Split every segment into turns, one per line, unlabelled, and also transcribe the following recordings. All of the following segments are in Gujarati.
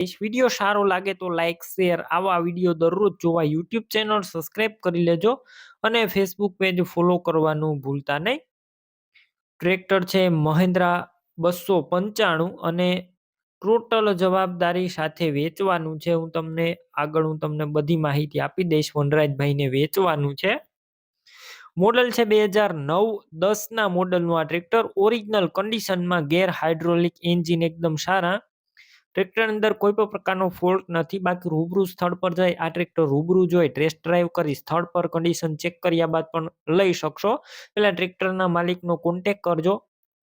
વીડિયો સારો લાગે તો લાઇક શેર આવા વીડિયો દરરોજ જોવા યુટ્યુબ ચેનલ સબસ્ક્રાઈબ કરી લેજો અને ફેસબુક પેજ ફોલો કરવાનું ભૂલતા નહીં. ટ્રેક્ટર છે મહિન્દ્રા બસો પંચાણું અને ટોટલ જવાબદારી સાથે વેચવાનું છે. હું તમને આગળ હું તમને બધી માહિતી આપી દઈશ. વનરાજભાઈને વેચવાનું છે. મોડલ છે બે હજાર નવ, દસના મોડલનું આ ટ્રેક્ટર ઓરિજિનલ કન્ડિશનમાં ગેર હાઇડ્રોલિક એન્જિન એકદમ સારા ટ્રેક્ટર અંદર કોઈ પણ પ્રકારનો ફોલ્ટ નથી. બાકી રૂબરૂ સ્થળ પર જઈ આ ટ્રેક્ટર રૂબરૂ જોઈ ટેસ્ટ ડ્રાઈવ કરી સ્થળ પર કન્ડિશન ચેક કર્યા બાદ પણ લઈ શકશો. એટલે ટ્રેક્ટરના માલિકનો કોન્ટેક કરજો.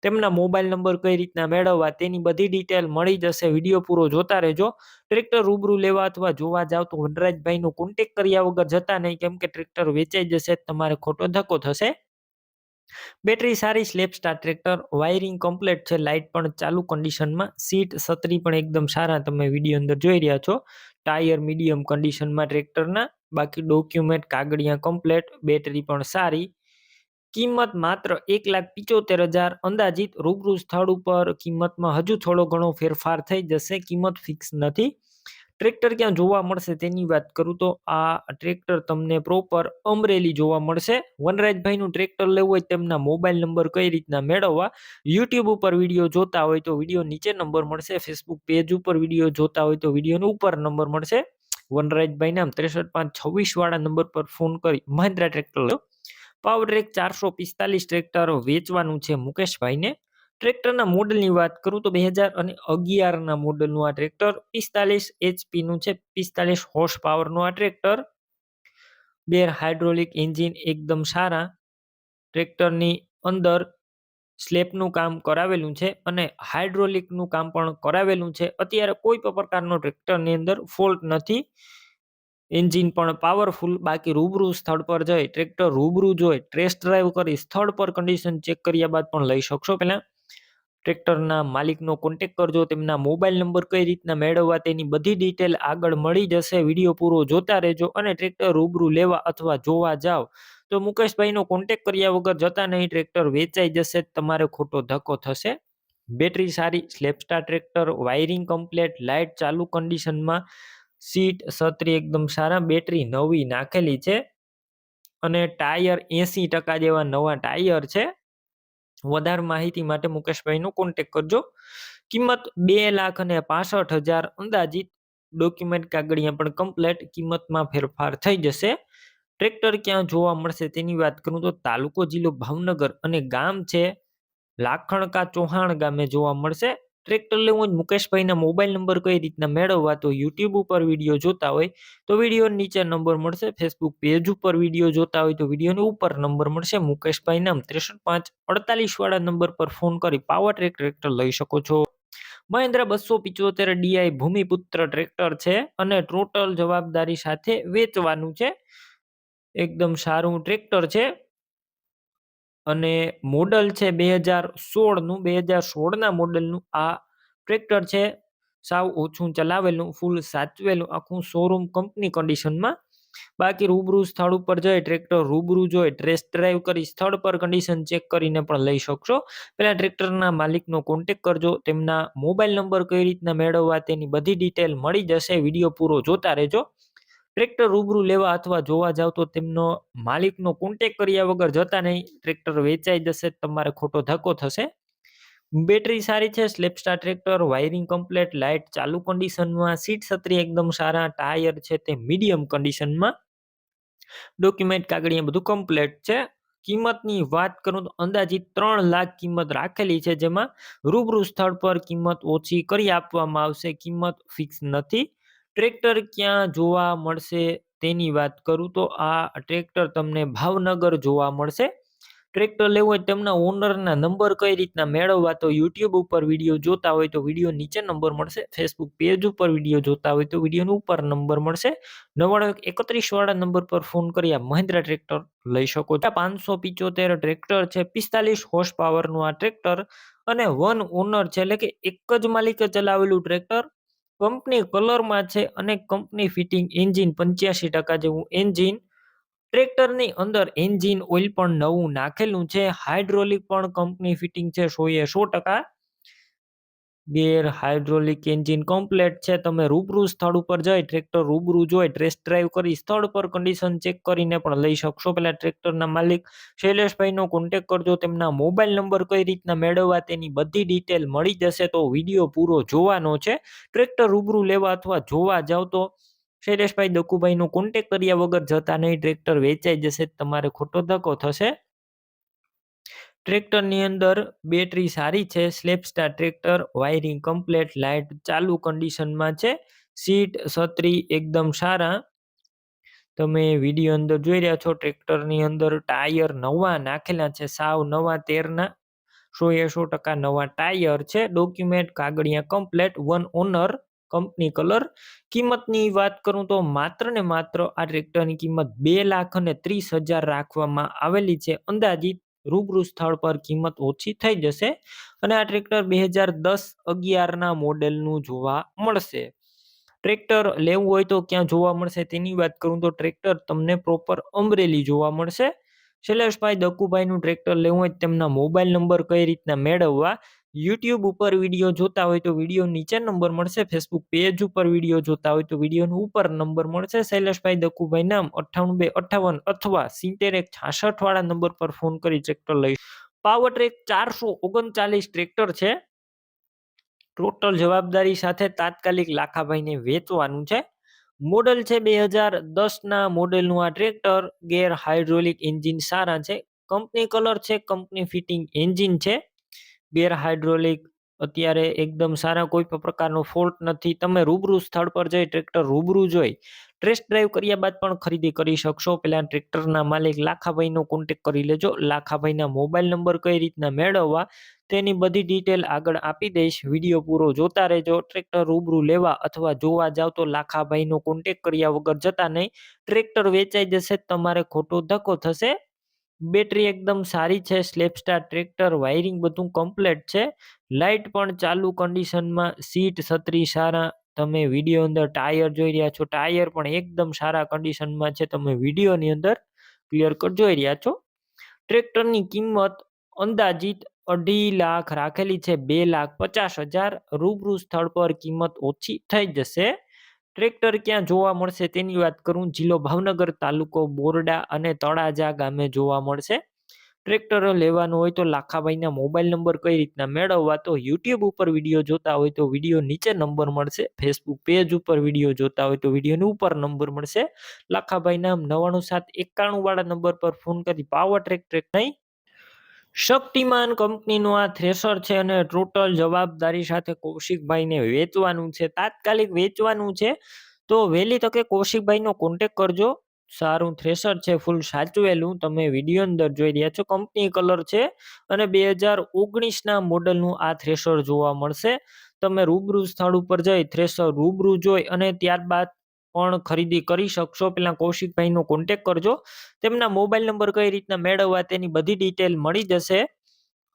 તેમના મોબાઈલ નંબર કઈ રીતના મેળવવા તેની બધી ડિટેલ મળી જશે. વીડિયો પૂરો જોતા રહેજો. ટ્રેક્ટર રૂબરૂ લેવા અથવા જોવા જાવ તો વનરાજભાઈનો કોન્ટેક કર્યા વગર જતા નહીં. કેમ કે ટ્રેક્ટર વેચાઈ જશે, તમારે ખોટો ધક્કો થશે. બેટરી સારી self starter tractor, wiring complete છે લાઇટ પણ ચાલુ કન્ડિશનમાં સીટ છત્રી પણ એકદમ સારા તમે વીડિયો અંદર જોઈ રહ્યા છો. ટાયર મીડિયમ કન્ડિશનમાં ટ્રેક્ટરના બાકી ડોક્યુમેન્ટ કાગળિયા કમ્પ્લેટ બેટરી પણ સારી. કિંમત માત્ર એક લાખ પિચોતેર હજાર, અંદાજિત રૂબરૂ સ્થળ ઉપર કિંમતમાં હજુ થોડો ઘણો ફેરફાર થઈ જશે, કિંમત ફિક્સ નથી. ટ્રેક્ટર ક્યાં જોવા મળશે તેની વાત કરું તો આ ટ્રેક્ટર તમને પ્રોપર અમરેલી જોવા મળશે. વનરાજભાઈનું ટ્રેક્ટર લેવું હોય તેમના મોબાઈલ નંબર કઈ રીતના મેળવવા? યુટ્યુબ ઉપર વીડિયો જોતા હોય તો વીડિયો નીચે નંબર મળશે. ફેસબુક પેજ ઉપર વીડિયો જોતા હોય તો વિડીયોનો ઉપર નંબર મળશે. વનરાજભાઈ નામ ત્રેસઠ પાંચ છવ્વીસ વાળા નંબર પર ફોન કરી મહિન્દ્રા ટ્રેક્ટર લો. પાવર ટ્રેક ચારસો પિસ્તાલીસ ટ્રેક્ટર વેચવાનું છે મુકેશભાઈને. ટ્રેક્ટરના મોડલની વાત કરું તો બે હજાર અને અગિયારના મોડલનું આ ટ્રેક્ટર પિસ્તાલીસ એચપીનું છે. પિસ્તાલીસ હોર્સ પાવરનું આ ટ્રેક્ટર. બેર હાઇડ્રોલિક એન્જિન એકદમ સારા. ટ્રેક્ટરની અંદર સ્લેપનું કામ કરાવેલું છે અને હાઇડ્રોલિકનું કામ પણ કરાવેલું છે. અત્યારે કોઈ પણ પ્રકારનો ટ્રેક્ટરની અંદર ફોલ્ટ નથી. એન્જિન પણ પાવરફુલ બાકી રૂબરૂ સ્થળ પર જઈ ટ્રેક્ટર રૂબરૂ જોઈ ટેસ્ટ ડ્રાઈવ કરી, સ્થળ પર કન્ડિશન ચેક કર્યા બાદ પણ લઈ શકશો પહેલાં. ટ્રેક્ટરના માલિકનો કોન્ટેક કરજો, તેમના મોબાઈલ નંબર કઈ રીતના મેળવવા તેની બધી ડિટેલ આગળ મળી જશે. વીડિયો પૂરો જોતા રહેજો અને ટ્રેક્ટર રૂબરૂ લેવા અથવા જોવા જાઓ. તો મુકેશભાઈનો કોન્ટેક કર્યા વગર જતા નહીં ટ્રેક્ટર વેચાઈ જશે, તમારે ખોટો ધક્કો થશે. બેટરી સારી self starter tractor wiring complete light ચાલુ કન્ડિશનમાં સીટ સત્રી એકદમ સારા બેટરી નવી નાખેલી છે. અને ટાયર એસી ટકા જેવા નવા ટાયર છે. વધારે માહિતી માટે મુકેશભાઈનો કોન્ટેક કરજો. કિંમત બે લાખ અને પાસઠ હજાર અંદાજિત. ડોક્યુમેન્ટ કાગળિયા પણ કમ્પ્લેટ કિંમતમાં ફેરફાર થઈ જશે. ટ્રેક્ટર ક્યાં જોવા મળશે તેની વાત કરું તો તાલુકો જિલ્લો ભાવનગર અને ગામ છે. લાખણકા ચૌહાણ ગામે જોવા મળશે. ટ્રેક્ટર લેવું હોય મુકેશભાઈના મોબાઈલ નંબર કઈ રીતના મેળવવા તો યુટ્યુબ ઉપર વીડિયો જોતા હોય તો વીડિયો નીચે નંબર મળશે ફેસબુક પેજ ઉપર વીડિયો જોતા હોય તો વિડીયોની ઉપર નંબર મળશે, મુકેશભાઈ નામ ત્રેસઠ પાંચ અડતાલીસ વાળા નંબર પર ફોન કરી પાવર ટ્રેક ટ્રેક્ટર લઈ શકો છો. મહેન્દ્ર બસો પિચોતેર ડીઆઈ ભૂમિપુત્ર ટ્રેક્ટર છે અને ટોટલ જવાબદારી સાથે વેચવાનું છે. એકદમ સારું ટ્રેક્ટર છે. અને મોડલ છે બે હજાર સોળનું બે હજાર સોળના મોડલનું આ ટ્રેક્ટર છે. સાવ ઓછું ચલાવેલું, ફૂલ સાચવેલું આખું શોરૂમ કંપની કન્ડિશનમાં બાકી રૂબરૂ સ્થળ ઉપર જઈ ટ્રેક્ટર રૂબરૂ જોઈ ટ્રેસ ડ્રાઈવ કરી સ્થળ પર કન્ડિશન ચેક કરીને પણ લઈ શકશો. પહેલાં ટ્રેક્ટરના માલિકનો કોન્ટેક કરજો, તેમના મોબાઈલ નંબર કઈ રીતના મેળવવા તેની બધી ડિટેલ મળી જશે વીડિયો પૂરો જોતા રહેજો. ટ્રેક્ટર રૂબરૂ લેવા અથવા જોવા જાવ તો તેમનો માલિકનો કોન્ટેક કર્યા વગર જતા નહીં. ટ્રેક્ટર વેચાઈ જશે, તમારે ખોટો ધક્કો થશે. બેટરી સારી છે self starter tractor wiring complete light ચાલુ કન્ડિશનમાં સીટ છત્રી એકદમ સારા, ટાયર છે તે મીડિયમ કન્ડિશનમાં ડોક્યુમેન્ટ કાગળિયા બધું કમ્પ્લેટ છે. કિંમતની વાત કરું તો અંદાજિત ત્રણ લાખ કિંમત રાખેલી છે, જેમાં રૂબરૂ સ્થળ પર કિંમત ઓછી કરી આપવામાં આવશે. કિંમત ફિક્સ નથી. ટ્રેક્ટર ક્યાં જોવા મળશે તેની વાત કરું તો આ ટ્રેક્ટર તમને ભાવનગર જોવા મળશે. ટ્રેક્ટર લેવું હોય તેમના ઓનરના નંબર કઈ રીતના મેળવવા તો યુટ્યુબ ઉપર વીડિયો જોતા હોય તો વીડિયો નીચે નંબર મળશે. ફેસબુક પેજ ઉપર વીડિયો જોતા હોય તો વિડીયોનો ઉપર નંબર મળશે. નવ્વાણું એકત્રીસ વાળા નંબર પર ફોન કરી આ મહિન્દ્રા ટ્રેક્ટર લઈ શકો છો. પાંચસો પિચોતેર ટ્રેક્ટર છે, પિસ્તાલીસ હોર્સ પાવરનું આ ટ્રેક્ટર અને વન ઓનર છે, એટલે કે એક જ માલિકે ચલાવેલું ટ્રેક્ટર કંપની કલરમાં છે અને કંપની ફિટિંગ એન્જિન પંચ્યાસી ટકા જેવું એન્જિન. ટ્રેક્ટરની અંદર એન્જિન ઓઇલ પણ નવું નાખેલું છે. હાઇડ્રોલિક પણ કંપની ફિટિંગ છે સો એ સો ટકા. ગેર હાઇડ્રોલિક એન્જિન કમ્પ્લેટ છે. તમે રૂબરૂ સ્થળ ઉપર જઈ ટ્રેક્ટર રૂબરૂ જોઈ ટેસ્ટ ડ્રાઈવ કરી સ્થળ પર કન્ડિશન ચેક કરીને પણ લઈ શકશો. પહેલાં ટ્રેક્ટરના માલિક શૈલેષભાઈનો કોન્ટેક કરજો. તેમના મોબાઈલ નંબર કઈ રીતના મેળવવા તેની બધી ડિટેલ મળી જશે તો વીડિયો પૂરો જોવાનો છે. ટ્રેક્ટર રૂબરૂ લેવા અથવા જોવા જાવ તો શૈલેષભાઈ દકુભાઈનો કોન્ટેક કર્યા વગર જતા નહીં. ટ્રેક્ટર વેચાઈ જશે, તમારે ખોટો ધક્કો થશે. ટ્રેક્ટરની અંદર બેટરી સારી છે, self starter tractor, wiring complete, light ચાલુ કન્ડિશનમાં છે, સીટ છત્રી એકદમ સારા. તમે વીડિયો અંદર જોઈ રહ્યા છો, ટ્રેક્ટરની અંદર ટાયર નવા નાખેલા છે, સાવ નવા તેરના. સો એ સો ટકા નવા ટાયર છે, ડોક્યુમેન્ટ કાગળિયા complete, one owner, company colour. કિંમતની વાત કરું તો માત્ર ને માત્ર આ ટ્રેક્ટરની કિંમત બે લાખ અને ત્રીસ હજાર રાખવામાં આવેલી છે. અંદાજિત રૂબરૂ સ્થળ પર કિંમત ઓછી થઈ જશે અને આ ટ્રેક્ટર બે હજાર દસ અગિયારના મોડેલનું જોવા મળશે. ટ્રેક્ટર લેવું હોય તો ક્યાં જોવા મળશે તેની વાત કરું તો ટ્રેક્ટર તમને પ્રોપર અમરેલી જોવા મળશે. શૈલેષભાઈ દકુભાઈનું ટ્રેક્ટર લેવું હોય તેમના મોબાઈલ નંબર કઈ રીતના મેળવવા યુટ્યુબ ઉપર વીડિયો જોતા હોય તો વીડિયો નીચે નંબર મળશે ફેસબુક પેજ ઉપર વીડિયો જોતા હોય તો વિડીયોનો ઉપર નંબર મળશે. શૈલેષભાઈ દકુભાઈ નામ અઠ્ઠાણું બે અઠ્ઠાવન અથવા સિત્તેર એક છાસઠ વાળા નંબર પર ફોન કરી ટ્રેક્ટર લઈ. પાવર ટ્રેક ચારસો ઓગણચાલીસ ટ્રેક્ટર છે. ટોટલ જવાબદારી સાથે તાત્કાલિક લાખાભાઈને વેચવાનું છે. મોડલ છે બે હજાર દસના મોડેલનું આ ટ્રેક્ટર. ગેર હાઇડ્રોલિક એન્જિન સારા છે. કંપની કલર છે, કંપની ફિટિંગ એન્જિન છે. ગેર હાઇડ્રોલિક અત્યારે એકદમ સારા કોઈ પણ પ્રકારનો ફોલ્ટ નથી. તમે રૂબરૂ સ્થળ પર જઈ ટ્રેક્ટર રૂબરૂ જોઈ, ટેસ્ટ ડ્રાઈવ કર્યા બાદ પણ ખરીદી કરી શકશો. પેલા ટ્રેક્ટરના માલિક લાખાભાઈનો કોન્ટેક કરી લેજો. લાખાભાઈના મોબાઈલ નંબર કઈ રીતના મેળવવા, તેની બધી ડિટેલ આગળ આપી દઈશ. વીડિયો પૂરો જોતા રહેજો. ટ્રેક્ટર રૂબરૂ લેવા અથવા જોવા જાવ તો લાખાભાઈનો કોન્ટેક કર્યા વગર જતા નહીં. ટ્રેક્ટર વેચાઈ જશે, તમારે ખોટો ધક્કો થશે. બેટરી એકદમ સારી છે સ્લેપસ્ટાર ટ્રેક્ટર, વાયરિંગ બધું કમ્પ્લેટ છે. લાઇટ પણ ચાલુ કન્ડિશનમાં સીટ છત્રી સારા. તમે વીડિયો અંદર ટાયર જોઈ રહ્યા છો ટાયર પણ એકદમ સારા કન્ડિશનમાં છે. તમે વિડીયોની અંદર ક્લિયર કટ જોઈ રહ્યા છો. ટ્રેક્ટરની કિંમત અંદાજિત અઢી લાખ રાખેલી છે, બે લાખ પચાસ હજાર. રૂબરૂ સ્થળ પર કિંમત ઓછી થઈ જશે. ટ્રેક્ટર ક્યાં જોવા મળશે તેની વાત કરું. જિલ્લો ભાવનગર તાલુકો બોરડા અને તળાજા ગામે જોવા મળશે. ટ્રેક્ટર લેવાનું હોય તો લાખાભાઈના મોબાઈલ નંબર કઈ રીતના મેળવવા તો યુટ્યુબ ઉપર વીડિયો જોતા હોય તો વીડિયો નીચે નંબર મળશે. ફેસબુક પેજ ઉપર વીડિયો જોતા હોય તો વિડીયોની ઉપર નંબર મળશે. લાખાભાઈના નવાણું સાત એકાણું વાળા નંબર પર ફોન કરી પાવર ટ્રેક ટ્રેક નહીં. શક્તિમાન કંપનીનું આ થ્રેશર છે અને ટોટલ જવાબદારી સાથે કૌશિકભાઈને વેચવાનું છે, તાત્કાલિક વેચવાનું છે. તો વહેલી તકે કૌશિકભાઈનો કોન્ટેક કરજો. સારું થ્રેશર છે ફૂલ સાચવેલું. તમે વીડિયો અંદર જોઈ રહ્યા છો, કંપની કલર છે અને બે હજાર ઓગણીસના મોડલનું આ થ્રેશર જોવા મળશે. તમે રૂબરૂ સ્થળ ઉપર જઈ થ્રેશર રૂબરૂ જોઈ અને ત્યારબાદ પણ ખરીદી કરી શકશો. પહેલાં કૌશિકભાઈનો કોન્ટેક કરજો. તેમના મોબાઈલ નંબર કઈ રીતના મેળવવા તેની બધી ડિટેલ મળી જશે.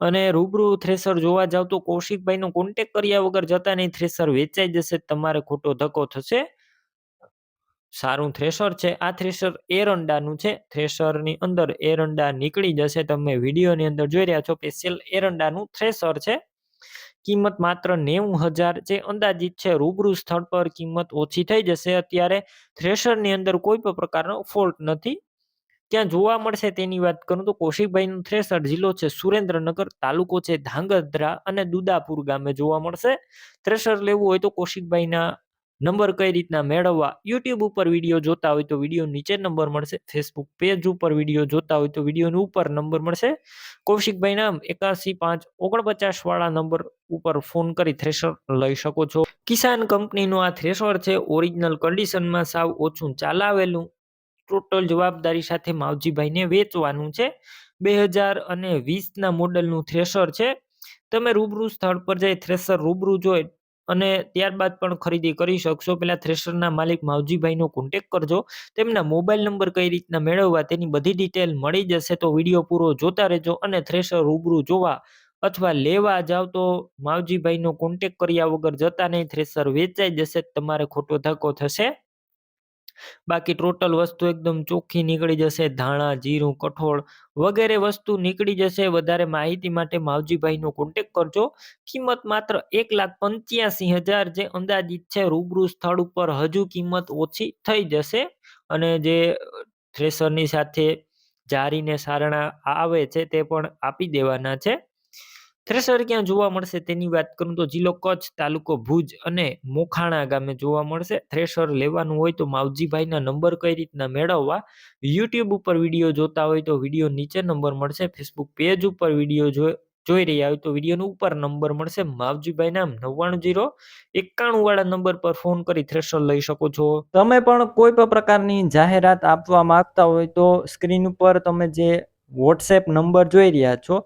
અને રૂબરૂ થ્રેસર જોવા જાવ તો કૌશિકભાઈનો કોન્ટેક કર્યા વગર જતા નહીં થ્રેસર વેચાઈ જશે. તમારે ખોટો ધક્કો થશે. સારું થ્રેશર છે. આ થ્રેશર એરંડાનું છે. થ્રેશરની અંદર એરંડા નીકળી જશે. તમે વિડીયોની અંદર જોઈ રહ્યા છો. સ્પેશિયલ એરંડાનું થ્રેશર છે. કિંમત માત્ર નેવું હજાર જે અંદાજિત છે, રૂબરૂ સ્થળ પર કિંમત ઓછી થઈ જશે. અત્યારે થ્રેશરની અંદર કોઈ પણ પ્રકારનો ફોલ્ટ નથી. ક્યાં જોવા મળશે તેની વાત કરું તો કૌશિકભાઈનું થ્રેસર જિલ્લો છે, સુરેન્દ્રનગર તાલુકો છે, ધાંગધ્રા અને દુદાપુર ગામે જોવા મળશે. થ્રેસર લેવું હોય તો કૌશિકભાઈના નંબર કઈ રીતના મેળવવા યુટ્યુબ ઉપર વીડિયો જોતા હોય તો વીડિયો નીચે નંબર મળશે. ફેસબુક પેજ ઉપર વીડિયો જોતા હોય તો વિડીયોની ઉપર નંબર મળશે. કૌશિકભાઈ નામ એકાસી પાંચ ઓગણપચાસ વાળા નંબર ઉપર ફોન કરી થ્રેશર લઈ શકો છો. કિસાન કંપનીનું આ થ્રેશર છે. ઓરિજિનલ કન્ડિશનમાં સાવ ઓછું ચાલાવેલું. ટોટલ જવાબદારી સાથે માવજીભાઈને વેચવાનું છે. બે હજાર અને વીસના મોડલનું થ્રેશર છે. તમે રૂબરૂ સ્થળ પર જઈ થ્રેશર રૂબરૂ જોઈ અને ત્યારબાદ પણ ખરીદી કરી શકશો. પહેલાં થ્રેશરના માલિક માવજીભાઈનો કોન્ટેક કરજો. તેમના મોબાઈલ નંબર કઈ રીતના મેળવવા તેની બધી ડિટેલ મળી જશે તો વીડિયો પૂરો જોતા રહેજો અને થ્રેશર રૂબરૂ જોવા અથવા લેવા જાવ તો માવજીભાઈનો કોન્ટેક કર્યા વગર જતા નહીં. થ્રેશર વેચાઈ જશે, તમારે ખોટો ધક્કો થશે. બાકી ટોટલ વસ્તુ એકદમ ચોખ્ખી નીકળી જશે, ધાણા, જીરું, કઠોળ વગેરે વસ્તુ નીકળી જશે. વધારે માહિતી માટે માવજીભાઈનો કોન્ટેક કરજો. કિંમત માત્ર એક લાખ પંચ્યાસી હજાર જે અંદાજિત છે, રૂબરૂ સ્થળ ઉપર હજુ કિંમત ઓછી થઈ જશે. અને જે થ્રેસરની સાથે જારીને સારણા આવે છે તે પણ આપી દેવાના છે. થ્રેસર ક્યાં જોવા મળશે તેની વાત કરું તો જિલ્લો કચ્છ, તાલુકો ભુજ અને મોખાણા ગામે જોવા મળશે. થ્રેસર લેવાનું હોય તો માવજીભાઈના નંબર કઈ રીતના મેળવવા? યુટ્યુબ ઉપર વીડિયો જોતા હોય તો વીડિયો નીચે નંબર મળશે. ફેસબુક પેજ ઉપર વીડિયો જો જોઈ રહ્યા હોય તો વિડીયોનો ઉપર નંબર મળશે. માવજીભાઈ નામ નવ્વાણું જીરો એકાણું વાળા નંબર પર ફોન કરી થ્રેશર લઈ શકો છો. તમે પણ કોઈ પણ પ્રકારની જાહેરાત આપવા માંગતા હોય તો સ્ક્રીન ઉપર તમે જે વોટ્સએપ નંબર જોઈ રહ્યા છો